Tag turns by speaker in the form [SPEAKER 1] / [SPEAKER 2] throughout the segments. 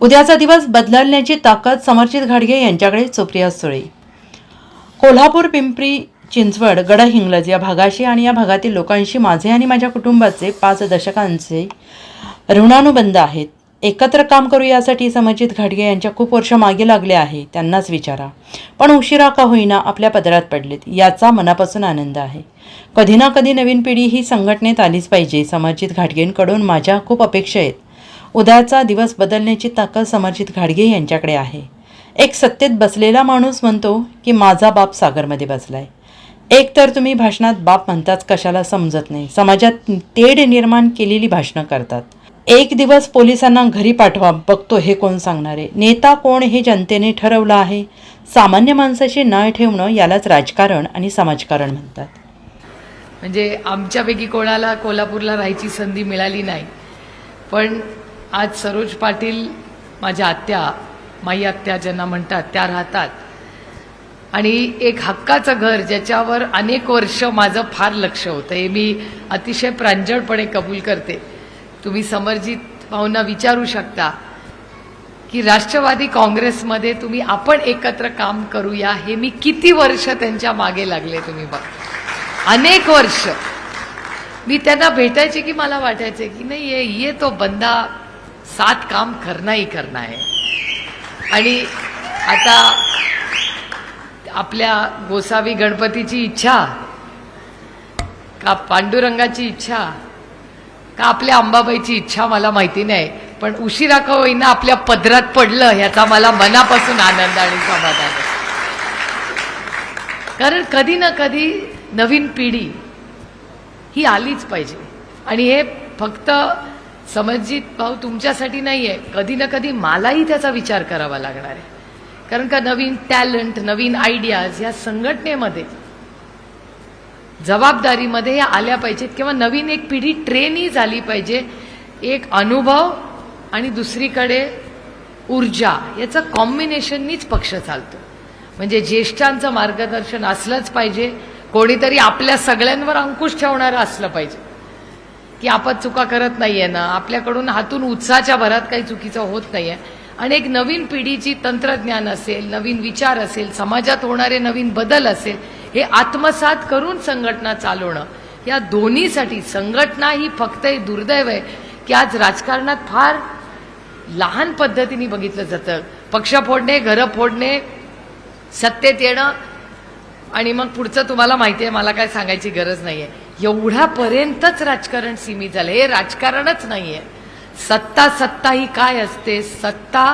[SPEAKER 1] उद्याचा दिवस बदलण्याची ताकद समर्जित घाडगे यांच्याकडे सुप्रिया सुळे. कोल्हापूर पिंपरी चिंचवड गडहिंग्लज या भागाशी आणि या भागातील लोकांशी माझे आणि माझ्या कुटुंबाचे पाच दशकांचे ऋणानुबंध आहेत. एकत्र काम करू यासाठी समर्जित घाडगे यांच्या खूप वर्ष मागे लागले आहे त्यांनाच विचारा. पण उशिरा का होईना आपल्या पदरात पडलेत याचा मनापासून आनंद आहे. कधी ना कधी नवीन पिढी ही संघटनेत आलीच पाहिजे. समर्जित घाटगेंकडून माझ्या खूप अपेक्षा आहेत. उद्याचा दिवस बदलण्याची ताकद समर्जित घाडगे यांच्याकडे आहे. एक सत्तेत बसलेला माणूस म्हणतो की माझा बाप सागरमध्ये बसलाय. एक तर तुम्ही भाषणात बाप म्हणताच कशाला समजत नाही. समाजात तेढ निर्माण केलेली भाषणं करतात. एक दिवस पोलिसांना घरी पाठवा बघतो हे कोण सांगणारे नेता कोण हे जनतेने ठरवलं आहे? सामान्य माणसाशी न ठेवणं यालाच राजकारण आणि समाजकारण म्हणतात.
[SPEAKER 2] म्हणजे आमच्यापैकी कोणाला कोल्हापूरला राहायची संधी मिळाली नाही. पण आज सरोज पाटील माझ्या आत्या माई आत्या ज्यांना म्हणतात त्या राहतात. आणि एक हक्काचं घर ज्याच्यावर अनेक वर्ष माझं फार लक्ष होतं. हे मी अतिशय प्रांजळपणे कबूल करते. तुम्ही समर्जित भाऊंना विचारू शकता की राष्ट्रवादी काँग्रेसमध्ये तुम्ही आपण एकत्र काम करूया हे मी किती वर्ष त्यांच्या मागे लागले तुम्ही बघ. अनेक वर्ष. मी त्यांना भेटायचे की मला वाटायचे की नाही ये ये तो बंदा सात काम करना ही आहे. आणि आता आपल्या गोसावी गणपतीची इच्छा का पांडुरंगाची इच्छा का आपल्या अंबाबाईची इच्छा मला माहिती नाही पण उशिरा का होईना आपल्या पदरात पडलं ह्याचा मला मनापासून आनंद आणि समाधान आहे. कारण कधी ना कधी नवीन पिढी ही आलीच पाहिजे. आणि हे फक्त समजित भाऊ तुमच्यासाठी नाही आहे कधी ना कधी मलाही त्याचा विचार करावा लागणार आहे. कारण का नवीन टॅलेंट नवीन आयडियाज या संघटनेमध्ये जबाबदारीमध्ये या आल्या पाहिजेत किंवा नवीन एक पिढी ट्रेनही झाली पाहिजे. एक अनुभव आणि दुसरीकडे ऊर्जा याचं कॉम्बिनेशननीच पक्ष चालतो. म्हणजे ज्येष्ठांचं मार्गदर्शन असलंच पाहिजे. कोणीतरी आपल्या सगळ्यांवर अंकुश ठेवणारं असलं पाहिजे. की आपण चुका करत नाहीये ना. आपल्याकडून हातून उत्साहाच्या भरात काही चुकीचं होत नाहीये. आणि एक नवीन पिढीची तंत्रज्ञान असेल नवीन विचार असेल समाजात होणारे नवीन बदल असेल हे आत्मसात करून संघटना चालवणं. या दोन्हीसाठी संघटना ही फक्त एक दुर्दैव आहे की आज राजकारणात फार लहान पद्धतीने बघितलं जातं. पक्ष फोडणे घरं फोडणे सत्तेत येणं. आणि मग पुढचं तुम्हाला माहिती आहे मला काय सांगायची गरज नाही आहे एवढ्यापर्यंतच राजकारण सीमित झालं. हे राजकारणच नाहीये. सत्ता सत्ता ही काय असते? सत्ता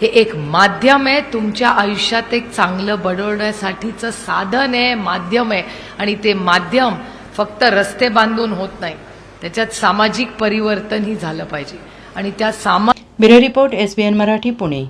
[SPEAKER 2] हे एक माध्यम आहे. तुमच्या आयुष्यात एक चांगलं बडवण्यासाठीचं साधन आहे माध्यम आहे. आणि ते माध्यम फक्त रस्ते बांधून होत नाही. त्याच्यात सामाजिक परिवर्तनही झालं पाहिजे. आणि त्या सामा
[SPEAKER 1] bureau report S Marathi Pune.